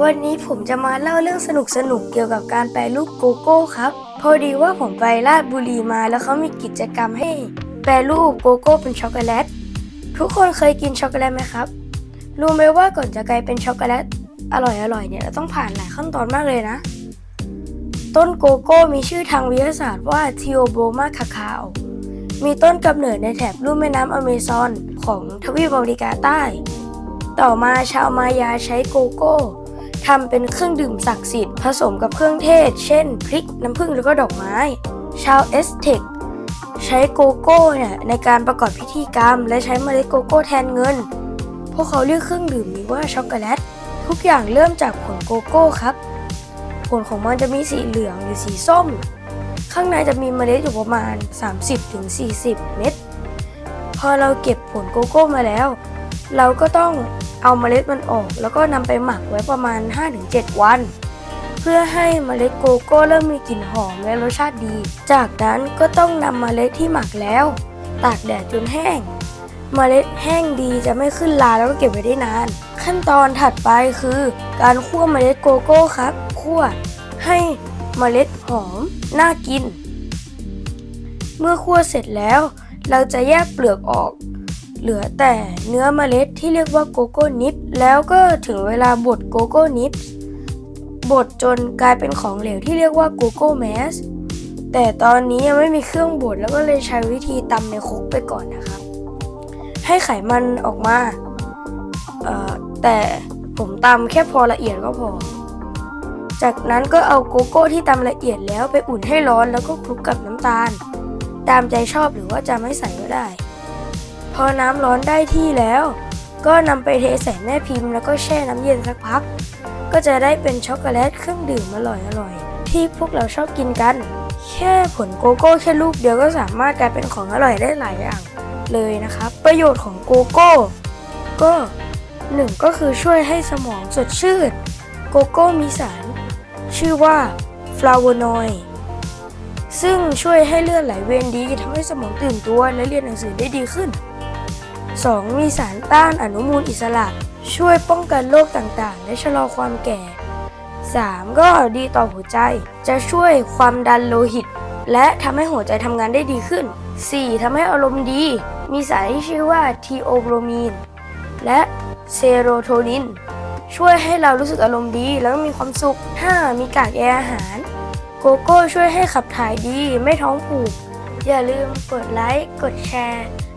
วันนี้ผมจะมาเล่าเรื่องสนุกสนุกๆเกี่ยวกับการแปรรูปโกโก้ครับ พอดีว่าผมไปราชบุรีมาแล้วเขามีกิจกรรมให้ แปรรูปโกโก้เป็นช็อกโกแลต ทุกคนเคยกินช็อกโกแลตไหมครับ รู้ไหมว่าก่อนจะกลายเป็นช็อกโกแลตอร่อยๆเนี่ยเราต้องผ่านหลายขั้นตอนมากเลยนะ ต้นโกโก้มีชื่อทางวิทยาศาสตร์ว่าทิโอโบมาคาคามีต้นกำเนิดในแถบลุ่มแม่น้ำอเมซอนของทวีปอเมริกาใต้ ต่อมาชาวมายาใช้โกโก้ ทำเป็นเครื่องดื่มศักดิ์สิทธิ์ผสมกับเครื่องเทศ เช่น พริก น้ำผึ้งแล้วก็ดอกไม้ ชาวเอสเท็กใช้โกโก้เนี่ยในการประกอบพิธีกรรม และใช้เมล็ดโกโก้แทนเงิน พวกเขาเรียกเครื่องดื่มนี้ว่าช็อกโกแลต ทุกอย่างเริ่มจากผลโกโก้ครับผลของมันจะมีสีเหลืองหรือสีส้ม ข้างในจะมีเมล็ดอยู่ประมาณ 30-40 เม็ดพอเราเก็บผลโกโก้มาแล้ว เราก็ต้อง เอาเมล็ดมันออก แล้วก็นำไปหมักไว้ประมาณ 5-7 วัน เพื่อให้เมล็ดโกโก้เริ่มมีกลิ่นหอมและรสชาติดี จากนั้นก็ต้องนำเมล็ดที่หมักแล้ว ตากแดดจนแห้ง เมล็ดแห้งดีจะไม่ขึ้นลาแล้วก็เก็บไว้ได้นาน ขั้นตอนถัดไปคือ การคั่วเมล็ดโกโก้ครับคั่วให้เมล็ดหอมน่ากิน เมื่อคั่วเสร็จแล้ว เราจะแยกเปลือกออก เหลือแต่เนื้อเมล็ดที่เรียกว่าโกโก้นิปแล้วก็ถึงเวลาบดโกโก้นิปบดจนกลายเป็นของเหลวที่เรียกว่าโกโก้แมสแต่ตอนนี้ยังไม่มีเครื่องบดแล้วก็เลยใช้วิธีตำในครกไปก่อนนะครับ ให้ไขมันออกมาแต่ผมตำแค่พอละเอียดก็พอ จากนั้นก็เอาโกโก้ที่ตำละเอียดแล้วไปอุ่นให้ร้อนแล้วก็คลุกกับน้ำตาล ตามใจชอบหรือว่าจะไม่ใส่ก็ได้ พอน้ำร้อนได้ที่แล้ว ก็นำไปเทใส่แม่พิมพ์ แล้วก็แช่น้ำเย็นสักพัก ก็จะได้เป็นช็อกโกแลตเครื่องดื่มอร่อยๆที่พวกเราชอบกินกัน แค่ผลโกโก้แค่ลูกเดียวก็สามารถกลายเป็นของอร่อยได้หลายอย่างเลยนะครับ ประโยชน์ของโกโก้ ก็หนึ่งก็คือช่วยให้สมองสดชื่น โกโก้มีสาร ชื่อว่าฟลาโวนอยด์ซึ่งช่วยให้เลือดไหลเวียนดีทำให้สมองตื่นตัวและเรียนหนังสือได้ดีขึ้น 2. มีสารต้านอนุมูลอิสระ ช่วยป้องกันโรคต่างๆ และชะลอความแก่ 3. ก็ดีต่อหัวใจ จะช่วยความดันโลหิต และทำให้หัวใจทำงานได้ดีขึ้น 4. ทำให้อารมณ์ดี มีสารที่ชื่อว่าทีโอโบรมีน และเซโรโทนิน ช่วยให้เรารู้สึกอารมณ์ดีแล้วก็มีความสุข 5. มีกากใยอาหาร โกโก้ช่วยให้ขับถ่ายดีไม่ท้องผูก อย่าลืมกดไลค์ กดแชร์